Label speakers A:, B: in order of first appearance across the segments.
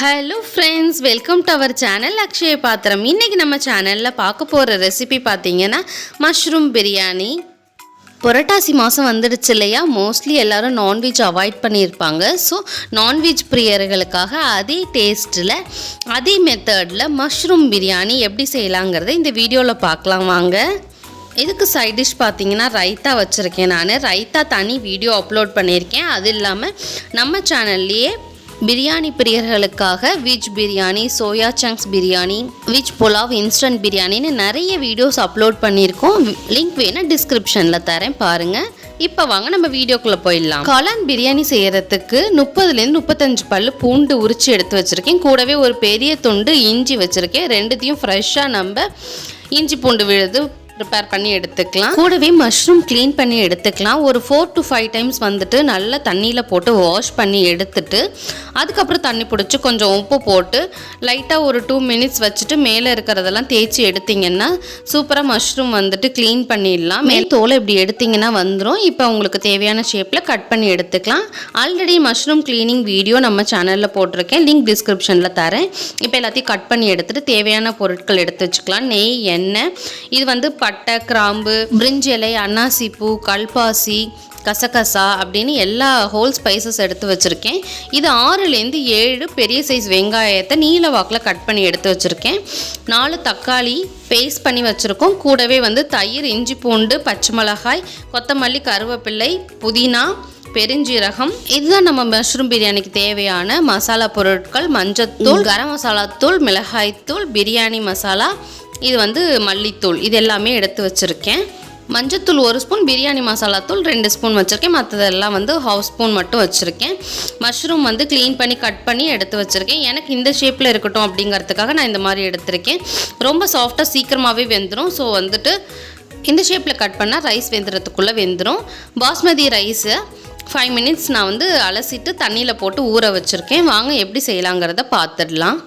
A: Hello friends welcome to our channel Akshaya Pathiram இன்றைக்கி நம்ம சேனலில் பார்க்க போகிற ரெசிபி பார்த்தீங்கன்னா மஷ்ரூம் பிரியாணி புரட்டாசி மாதம் வந்துடுச்சு இல்லையா? மோஸ்ட்லி எல்லோரும் நான்வெஜ் அவாய்ட் பண்ணியிருப்பாங்க. ஸோ நான்வெஜ் பிரியர்களுக்காக அதே டேஸ்ட்டில் அதே மெத்தடில் மஷ்ரூம் பிரியாணி எப்படி செய்யலாங்கிறத இந்த வீடியோவில் பார்க்கலாம் வாங்க. இதுக்கு சைட் டிஷ் பார்த்தீங்கன்னா ரைத்தா வச்சுருக்கேன் நான். ரைத்தா தனி வீடியோ அப்லோட் பண்ணியிருக்கேன். அது இல்லாமல் நம்ம சேனல்லையே biryani பிரியர்களுக்காக veg biryani soya chunks biryani veg pulao instant பிரியாணின்னு நிறைய வீடியோஸ் அப்லோட் பண்ணியிருக்கோம். லிங்க் வேணால் டிஸ்கிரிப்ஷனில் தரேன் பாருங்கள் இப்போ வாங்க நம்ம வீடியோக்குள்ளே போயிடலாம். காளான் பிரியாணி செய்கிறதுக்கு முப்பதுலேருந்து முப்பத்தஞ்சு பல்லு பூண்டு உரிச்சு எடுத்து வச்சுருக்கேன். கூடவே ஒரு பெரிய துண்டு இஞ்சி வச்சுருக்கேன். ரெண்டுத்தையும் ஃப்ரெஷ்ஷாக நம்ம இஞ்சி பூண்டு விழுது ப்ரிப்பேர் பண்ணி எடுத்துக்கலாம். கூடவே மஷ்ரூம் க்ளீன் பண்ணி எடுத்துக்கலாம். ஒரு ஃபோர் டு ஃபைவ் டைம்ஸ் வந்துட்டு நல்லா தண்ணியில் போட்டு வாஷ் பண்ணி எடுத்துட்டு அதுக்கப்புறம் தண்ணி பிடிச்சி கொஞ்சம் உப்பு போட்டு லைட்டாக ஒரு டூ மினிட்ஸ் வச்சுட்டு மேலே இருக்கிறதெல்லாம் தேய்ச்சி எடுத்தீங்கன்னா சூப்பராக மஷ்ரூம் வந்துட்டு க்ளீன் பண்ணிடலாம். மேல் தோலை இப்படி எடுத்தீங்கன்னா வந்துடும் இப்போ உங்களுக்கு தேவையான ஷேப்பில் கட் பண்ணி எடுத்துக்கலாம். ஆல்ரெடி மஷ்ரூம் க்ளீனிங் வீடியோ நம்ம சேனலில் போட்டிருக்கேன். லிங்க் டிஸ்கிரிப்ஷனில் தரேன். இப்போ எல்லாத்தையும் கட் பண்ணி எடுத்துகிட்டு தேவையான பொருட்கள் எடுத்து வச்சுக்கலாம். நெய் எண்ணெய். இது வந்து பட்டை கிராம்பு பிரிஞ்சி இலை கல்பாசி கசகசா அப்படின்னு எல்லா ஹோல் ஸ்பைசஸ் எடுத்து வச்சுருக்கேன். இது ஆறுலேருந்து ஏழு பெரிய சைஸ் வெங்காயத்தை நீல வாக்கில் கட் பண்ணி எடுத்து வச்சுருக்கேன். நாலு தக்காளி பேஸ்ட் பண்ணி வச்சுருக்கோம். கூடவே வந்து தயிர் இஞ்சி பூண்டு பச்சை மிளகாய் கொத்தமல்லி கருவேப்பிள்ளை புதினா பெருஞ்சீரகம். இதுதான் நம்ம மஷ்ரூம் பிரியாணிக்கு தேவையான மசாலா பொருட்கள். மஞ்சத்தூள் கரம் மசாலா தூள் மிளகாய்த்தூள் பிரியாணி மசாலா இது வந்து மல்லித்தூள். இது எல்லாமே எடுத்து வச்சுருக்கேன். மஞ்சத்தூள் ஒரு ஸ்பூன் பிரியாணி மசாலா தூள் ரெண்டு ஸ்பூன் வச்சுருக்கேன். மற்றதெல்லாம் வந்து ஹாஃப் ஸ்பூன் மட்டும் வச்சுருக்கேன். மஷ்ரூம் வந்து க்ளீன் பண்ணி கட் பண்ணி எடுத்து வச்சுருக்கேன். எனக்கு இந்த ஷேப்பில் இருக்கட்டும் அப்படிங்கிறதுக்காக நான் இந்த மாதிரி எடுத்திருக்கேன். ரொம்ப சாஃப்டாக சீக்கிரமாகவே வெந்துடும் ஸோ வந்துட்டு இந்த ஷேப்பில் கட் பண்ணால் ரைஸ் வெந்துறதுக்குள்ளே வெந்துடும் பாஸ்மதி ரைஸை ஃபைவ் மினிட்ஸ் நான் வந்து அலசிட்டு தண்ணியில் போட்டு ஊற வச்சுருக்கேன். வாங்க எப்படி செய்யலாங்கிறத பார்த்துடலாம்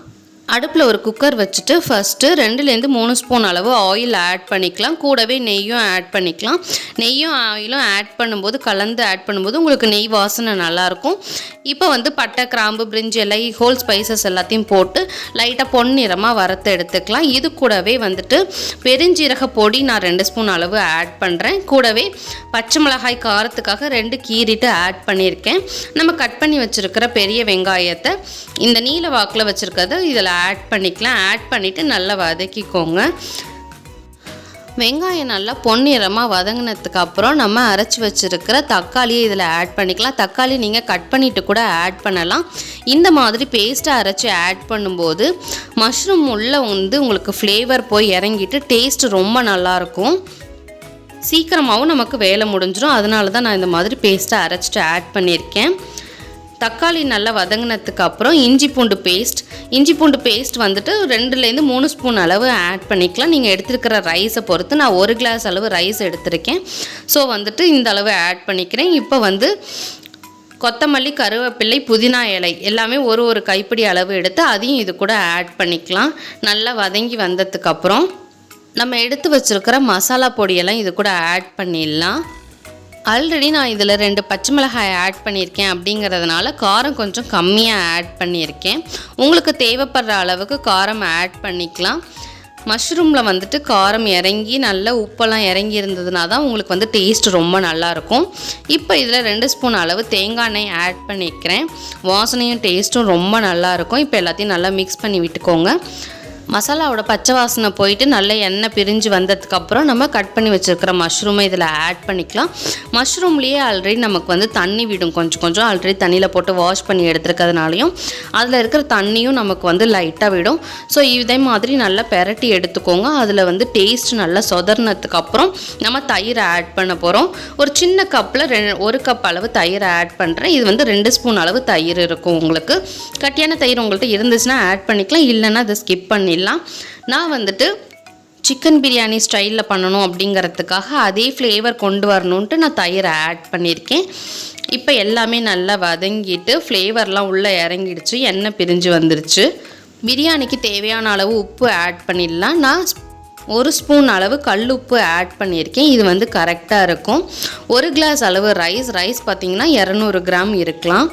A: அடுப்பில் ஒரு குக்கர் வச்சுட்டு ஃபஸ்ட்டு ரெண்டுலேருந்து மூணு ஸ்பூன் அளவு ஆயில் ஆட் பண்ணிக்கலாம். கூடவே நெய்யும் ஆட் பண்ணிக்கலாம். நெய்யும் ஆயிலும் ஆட் பண்ணும்போது கலந்து ஆட் பண்ணும்போது உங்களுக்கு நெய் வாசனை நல்லாயிருக்கும். இப்போ வந்து பட்டை கிராம்பு பிரிஞ்சு இலை ஹோல் ஸ்பைசஸ் எல்லாத்தையும் போட்டு லைட்டாக பொன்னிறமாக வறுத்து எடுத்துக்கலாம். இது கூடவே வந்துட்டு பெருஞ்சீரக பொடி நான் ரெண்டு ஸ்பூன் அளவு ஆட் பண்ணுறேன் கூடவே பச்சை மிளகாய் காரத்துக்காக ரெண்டு கீறிட்டு ஆட் பண்ணியிருக்கேன். நம்ம கட் பண்ணி வச்சுருக்கிற பெரிய வெங்காயத்தை இந்த நீல வாக்கில் வச்சுருக்கிறது இதில் ஆட் பண்ணிக்கலாம். ஆட் பண்ணிவிட்டு நல்லா வதக்கிக்கோங்க. வெங்காயம் நல்லா பொன்னிறமாக வதங்கினதுக்கு அப்புறம் நம்ம அரைச்சி வச்சுருக்கிற தக்காளியை இதில் ஆட் பண்ணிக்கலாம். தக்காளி நீங்கள் கட் பண்ணிவிட்டு கூட ஆட் பண்ணலாம். இந்த மாதிரி பேஸ்ட்டை அரைச்சி ஆட் பண்ணும்போது மஷ்ரூம் உள்ளே வந்து உங்களுக்கு ஃப்ளேவர் போய் இறங்கிட்டு டேஸ்ட் ரொம்ப நல்லாயிருக்கும் சீக்கிரமாகவும் நமக்கு வேலை முடிஞ்சிடும் அதனால தான் நான் இந்த மாதிரி பேஸ்ட்டாக அரைச்சிட்டு ஆட் பண்ணியிருக்கேன். தக்காளி நல்லா வதங்கினதுக்கு அப்புறம் இஞ்சி பூண்டு பேஸ்ட் இஞ்சி பூண்டு பேஸ்ட் வந்துட்டு ரெண்டுலேருந்து மூணு ஸ்பூன் அளவு ஆட் பண்ணிக்கலாம். நீங்கள் எடுத்துருக்கிற ரைஸை பொறுத்து நான் ஒரு கிளாஸ் அளவு ரைஸ் எடுத்திருக்கேன். ஸோ வந்துட்டு இந்த அளவு ஆட் பண்ணிக்கிறேன். இப்போ வந்து கொத்தமல்லி கருவேப்பிள்ளை புதினா இலை எல்லாமே ஒரு ஒரு கைப்பிடி அளவு எடுத்து அதையும் இது கூட ஆட் பண்ணிக்கலாம். நல்லா வதங்கி வந்ததுக்கப்புறம் நம்ம எடுத்து வச்சுருக்கிற மசாலா பொடியெல்லாம் இது கூட ஆட் பண்ணிடலாம். ஆல்ரெடி நான் இதில் ரெண்டு பச்சை மிளகாய் ஆட் பண்ணியிருக்கேன் அப்படிங்கிறதுனால காரம் கொஞ்சம் கம்மியாக ஆட் பண்ணியிருக்கேன். உங்களுக்கு தேவைப்படுற அளவுக்கு காரம் ஆட் பண்ணிக்கலாம். மஷ்ரூமில் வந்துட்டு காரம் இறங்கி நல்ல உப்பெல்லாம் இறங்கி இருந்ததுனா தான் உங்களுக்கு வந்து டேஸ்ட் ரொம்ப நல்லாயிருக்கும். இப்போ இதில் ரெண்டு ஸ்பூன் அளவு தேங்காய் எண்ணெய் ஆட் பண்ணிக்கிறேன். வாசனையும் டேஸ்ட்டும் ரொம்ப நல்லாயிருக்கும். இப்போ எல்லாத்தையும் நல்லா மிக்ஸ் பண்ணி விட்டுக்கோங்க. மசாலாவோட பச்சை வாசனை போயிட்டு நல்ல எண்ணெய் பிரிஞ்சு வந்ததுக்கப்புறம் நம்ம கட் பண்ணி வச்சுருக்கிற மஷ்ரூமை இதில் ஆட் பண்ணிக்கலாம். மஷ்ரூம்லேயே ஆல்ரெடி நமக்கு வந்து தண்ணி விடும். கொஞ்சம் கொஞ்சம் ஆல்ரெடி தண்ணியில் போட்டு வாஷ் பண்ணி எடுத்துருக்கிறதுனாலையும் அதில் இருக்கிற தண்ணியும் நமக்கு வந்து லைட்டாக விடும். ஸோ இதே மாதிரி நல்லா பெரட்டி எடுத்துக்கோங்க. அதில் வந்து டேஸ்ட் நல்லா சொதர்னதுக்கப்புறம் நம்ம தயிர் ஆட் பண்ண போகிறோம் ஒரு சின்ன கப்பில் ரெ ஒரு கப் அளவு தயிர் ஆட் பண்ணுறேன் இது வந்து ரெண்டு ஸ்பூன் அளவு தயிர் இருக்கும் உங்களுக்கு. கட்டியான தயிர் உங்கள்கிட்ட இருந்துச்சுன்னா ஆட் பண்ணிக்கலாம். இல்லைன்னா அதை ஸ்கிப் பண்ணிடலாம் நான் வந்துட்டு சிக்கன் பிரியாணி ஸ்டைலில் பண்ணணும் அப்படிங்கிறதுக்காக அதே ஃப்ளேவர் கொண்டு வரணுன்ட்டு நான் தயிரை ஆட் பண்ணியிருக்கேன். இப்போ எல்லாமே நல்லா வதங்கிட்டு ஃப்ளேவர்லாம் உள்ளே இறங்கிடுச்சு எண்ணெய் பிரிஞ்சு வந்துருச்சு. பிரியாணிக்கு தேவையான அளவு உப்பு ஆட் பண்ணிடலாம். நான் ஒரு ஸ்பூன் அளவு கல் உப்பு ஆட் பண்ணியிருக்கேன். இது வந்து கரெக்டாக இருக்கும். ஒரு கிளாஸ் அளவு ரைஸ் ரைஸ் பார்த்திங்கன்னா இரநூறு கிராம் இருக்கலாம்.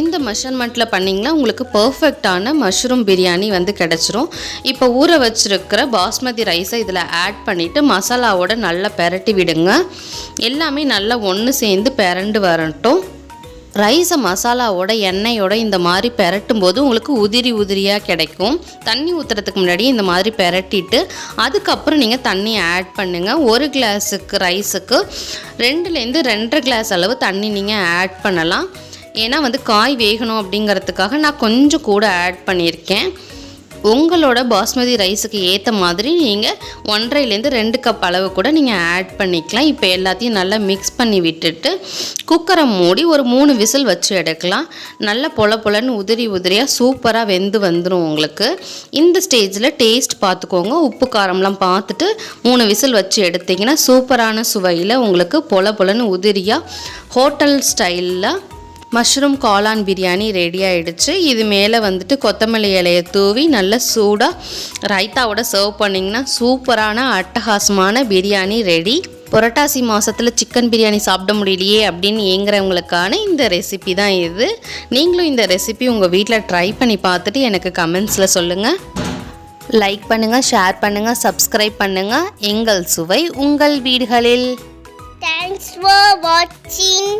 A: இந்த மெஷர்மெண்ட்டில் பண்ணிங்கன்னா உங்களுக்கு பர்ஃபெக்டான மஷ்ரூம் பிரியாணி வந்து கிடச்சிரும். இப்போ ஊற வச்சுருக்கிற பாஸ்மதி ரைஸை இதில் ஆட் பண்ணிவிட்டு மசாலாவோட நல்லா பெரட்டி விடுங்க. எல்லாமே நல்லா ஒன்று சேர்ந்து பெரண்டு வரட்டும். ரைஸை மசாலாவோட எண்ணெயோட இந்த மாதிரி பெரட்டும் போது உங்களுக்கு உதிரி உதிரியாக கிடைக்கும். தண்ணி ஊற்றுறதுக்கு முன்னாடி இந்த மாதிரி பெரட்டிட்டு அதுக்கப்புறம் நீங்கள் தண்ணி ஆட் பண்ணுங்கள் ஒரு கிளாஸுக்கு ரைஸுக்கு ரெண்டுலேருந்து ரெண்டரை கிளாஸ் அளவு தண்ணி நீங்கள் ஆட் பண்ணலாம். ஏன்னா வந்து காய் வேகணும் அப்படிங்கிறதுக்காக நான் கொஞ்சம் கூட ஆட் பண்ணியிருக்கேன். உங்களோட பாஸ்மதி ரைஸுக்கு ஏற்ற மாதிரி நீங்கள் ஒன்றரைலேருந்து ரெண்டு கப் அளவு கூட நீங்கள் ஆட் பண்ணிக்கலாம். இப்போ எல்லாத்தையும் நல்லா மிக்ஸ் பண்ணி விட்டுட்டு குக்கரை மூடி ஒரு மூணு விசில் வச்சு எடுக்கலாம். நல்லா பொல பொலன்னு உதிரி உதிரியாக சூப்பராக வெந்து வந்துடும் உங்களுக்கு. இந்த ஸ்டேஜில் டேஸ்ட் பார்த்துக்கோங்க உப்பு காரம்லாம் பார்த்துட்டு மூணு விசில் வச்சு எடுத்திங்கன்னா சூப்பரான சுவையில் உங்களுக்கு பொல பொலன்னு உதிரியாக ஹோட்டல் ஸ்டைலில் மஷ்ரூம் காளான் பிரியாணி ரெடி ஆகிடுச்சு இது மேலே வந்துட்டு கொத்தமல்லி இலையை தூவி நல்லா சூடாக ரைத்தாவோட சர்வ் பண்ணிங்கன்னா சூப்பரான அட்டகாசமான பிரியாணி ரெடி புரட்டாசி மாதத்தில் சிக்கன் பிரியாணி சாப்பிட முடியலையே அப்படின்னு ஏங்குறவங்களுக்கான இந்த ரெசிபி தான் இது. நீங்களும் இந்த ரெசிபி உங்கள் வீட்டில் ட்ரை பண்ணி பார்த்துட்டு எனக்கு கமெண்ட்ஸில் சொல்லுங்கள் லைக் பண்ணுங்கள் ஷேர் பண்ணுங்கள் சப்ஸ்கிரைப் பண்ணுங்கள் எங்கள் சுவை உங்கள் வீடுகளில்.
B: தேங்க்ஸ் ஃபார் வாட்சிங்